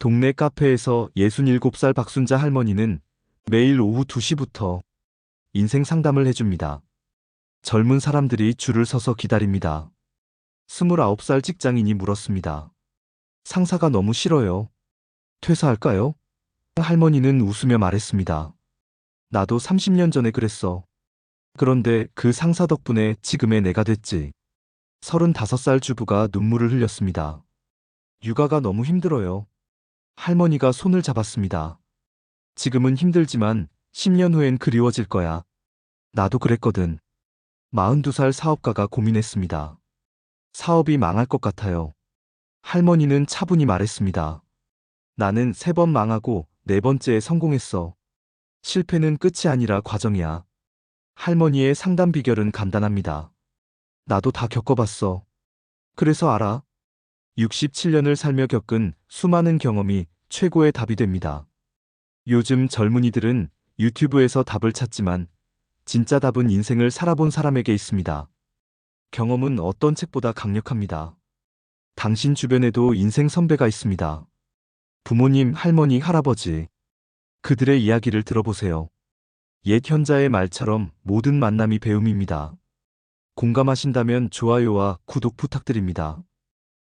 동네 카페에서 67살 박순자 할머니는 매일 오후 2시부터 인생 상담을 해줍니다. 젊은 사람들이 줄을 서서 기다립니다. 29살 직장인이 물었습니다. 상사가 너무 싫어요. 퇴사할까요? 할머니는 웃으며 말했습니다. 나도 30년 전에 그랬어. 그런데 그 상사 덕분에 지금의 내가 됐지. 35살 주부가 눈물을 흘렸습니다. 육아가 너무 힘들어요. 할머니가 손을 잡았습니다. 지금은 힘들지만 10년 후엔 그리워질 거야. 나도 그랬거든. 42살 사업가가 고민했습니다. 사업이 망할 것 같아요. 할머니는 차분히 말했습니다. 나는 세 번 망하고 네 번째에 성공했어. 실패는 끝이 아니라 과정이야. 할머니의 상담 비결은 간단합니다. 나도 다 겪어봤어. 그래서 알아. 67년을 살며 겪은 수많은 경험이 최고의 답이 됩니다. 요즘 젊은이들은 유튜브에서 답을 찾지만 진짜 답은 인생을 살아본 사람에게 있습니다. 경험은 어떤 책보다 강력합니다. 당신 주변에도 인생 선배가 있습니다. 부모님, 할머니, 할아버지. 그들의 이야기를 들어보세요. 옛 현자의 말처럼 모든 만남이 배움입니다. 공감하신다면 좋아요와 구독 부탁드립니다.